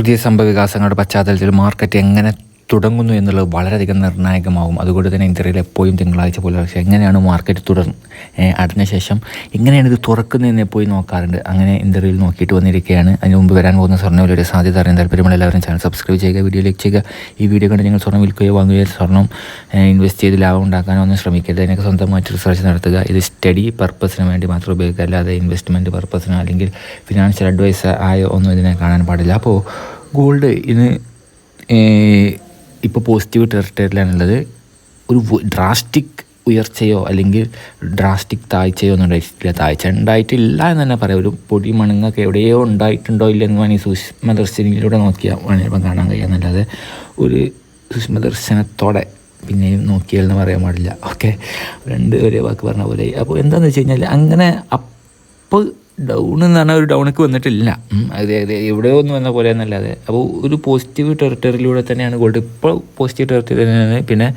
പുതിയ സംഭവവികാസങ്ങളുടെ പശ്ചാത്തലത്തിൽ മാർക്കറ്റ് എങ്ങനെ തുടങ്ങുന്നു എന്നുള്ളത് വളരെയധികം നിർണായകമാവും അതുകൊണ്ട് തന്നെ ഇന്ത്യയിൽ എപ്പോഴും തിങ്കളാഴ്ച പുലർച്ചെ എങ്ങനെയാണ് മാർക്കറ്റ് തുടർന്ന് അടഞ്ഞ ശേഷം എങ്ങനെയാണ് ഇത് തുറക്കുന്നതെന്ന് പോയി നോക്കാറുണ്ട്. അങ്ങനെ ഇന്ത്യയിൽ നോക്കിയിട്ട് വന്നിരിക്കുകയാണ്. അതിന് മുമ്പ് വരാൻ പോകുന്ന സ്വർണവിലയുടെ സാധ്യത അറിയാൻ താല്പര്യമുള്ള എല്ലാവരും ചാനൽ സബ്സ്ക്രൈബ് ചെയ്യുക വീഡിയോ ലൈക്ക് ചെയ്യുക. ഈ വീഡിയോ കണ്ട് നിങ്ങൾ സ്വർണം വിൽക്കുകയോ വാങ്ങുകയോ സ്വർണം ഇൻവെസ്റ്റ് ചെയ്ത് ലാഭം ഉണ്ടാക്കാനോ ഒന്നും ശ്രമിക്കരുത്. അതിനൊക്കെ സ്വന്തമായിട്ട് റിസർച്ച് നടത്തുക. ഇത് സ്റ്റഡി പർപ്പസിന് വേണ്ടി മാത്രം ഉപയോഗിക്കുക. അല്ലാതെ ഇൻവെസ്റ്റ്മെന്റ് പർപ്പസിനോ അല്ലെങ്കിൽ ഫിനാൻഷ്യൽ അഡ്വൈസ് ആയോ ഒന്നും ഇതിനെ കാണാൻ പാടില്ല. അപ്പോൾ ഗോൾഡ് ഇന്ന് ഇപ്പോൾ പോസിറ്റീവ് ടെറിട്ടറിയിലാണുള്ളത് ഒരു ഡ്രാസ്റ്റിക് ഉയർച്ചയോ അല്ലെങ്കിൽ ഡ്രാസ്റ്റിക് താഴ്ചയോ ഒന്നും ഉണ്ടായിട്ടില്ല. താഴ്ച ഉണ്ടായിട്ടില്ല എന്ന് തന്നെ പറയാം. ഒരു പൊടി മണങ്ങൊക്കെ എവിടെയോ ഉണ്ടായിട്ടുണ്ടോ ഇല്ലെന്ന് വേണമെങ്കിൽ സൂക്ഷ്മദർശനിയിലൂടെ നോക്കിയാൽ വേണമെങ്കിൽ കാണാൻ കഴിയാന്നല്ലാതെ ഒരു സൂക്ഷ്മദർശനത്തോടെ പിന്നെയും നോക്കിയാൽ എന്ന് പറയാൻ പാടില്ല. ഓക്കെ? രണ്ട് ഒരേ വാക്ക് പറഞ്ഞ പോലെ. അപ്പോൾ എന്താണെന്ന് വെച്ച് കഴിഞ്ഞാൽ അങ്ങനെ അപ്പോൾ ഡൗൺ എന്ന് പറഞ്ഞാൽ ഒരു ഡൗണൊക്കെ വന്നിട്ടില്ല. അതെ എവിടെയോ ഒന്ന് വന്ന പോലെ എന്നല്ലാതെ അപ്പോൾ ഒരു പോസിറ്റീവ് ടെറിട്ടറിയിലൂടെ തന്നെയാണ് ഗോൾഡ് ഇപ്പോൾ പോസിറ്റീവ് ടെറിട്ടറി തന്നെയാണ്. പിന്നെ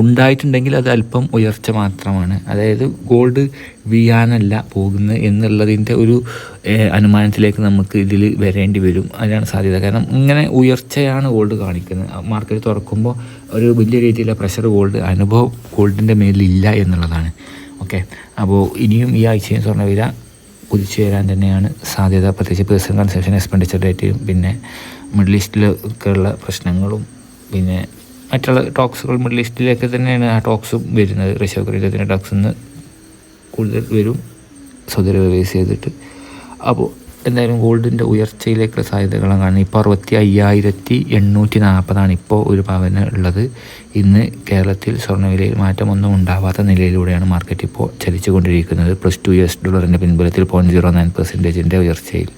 ഉണ്ടായിട്ടുണ്ടെങ്കിൽ അത് അല്പം ഉയർച്ച മാത്രമാണ്. അതായത് ഗോൾഡ് വീഴാനല്ല പോകുന്നത് എന്നുള്ളതിന്റെ ഒരു അനുമാനത്തിലേക്ക് നമുക്ക് ഇതിൽ വരേണ്ടി വരും. അതിനാണ് സാധ്യത. കാരണം ഇങ്ങനെ ഉയർച്ചയാണ് ഗോൾഡ് കാണിക്കുന്നത്. മാർക്കറ്റ് തുറക്കുമ്പോൾ ഒരു വലിയ രീതിയിലുള്ള പ്രഷർ ഗോൾഡ് അനുഭവം ഗോൾഡിന്റെ മേലില്ല എന്നുള്ളതാണ്. ഓക്കെ അപ്പോൾ ഇനിയും ഈ ആഴ്ചയും സ്വർണവില കുതിച്ചു വരാൻ തന്നെയാണ് സാധ്യത. പ്രത്യേകിച്ച് പേഴ്സണൽ കൺസെപ്ഷൻ എക്സ്പെൻഡിച്ചർ ഡേറ്റയും പിന്നെ മിഡിൽ ഈസ്റ്റിലൊക്കെ ഉള്ള പ്രശ്നങ്ങളും പിന്നെ മറ്റുള്ള ടോക്സുകൾ മിഡിൽ ഈസ്റ്റിലേക്ക് തന്നെയാണ് ആ ടോക്സും വരുന്നത്. റഷ്യ ഉക്രൈനത്തിന്റെ ടോക്സ് നിന്ന് കൂടുതൽ വരും. സൗദി അറേബ്യ ബേസ് ചെയ്തിട്ട്. അപ്പോൾ എന്തായാലും ഗോൾഡിന്റെ ഉയർച്ചയിലേക്കുള്ള സാധ്യതകളാണ്. ഇപ്പോൾ അറുപത്തി അയ്യായിരത്തി എണ്ണൂറ്റി നാൽപ്പതാണ് ഇപ്പോൾ ഒരു പവന് ഉള്ളത്. ഇന്ന് കേരളത്തിൽ സ്വർണവിലയിൽ മാറ്റമൊന്നും ഉണ്ടാവാത്ത നിലയിലൂടെയാണ് മാർക്കറ്റ് ഇപ്പോൾ ചലിച്ചുകൊണ്ടിരിക്കുന്നത്. പ്ലസ് ടു എസ് ഡോളറിന്റെ പിൻബലത്തിൽ പോയിന്റ് സീറോ നയൻ പെർസെന്റേജിന്റെ ഉയർച്ചയിൽ.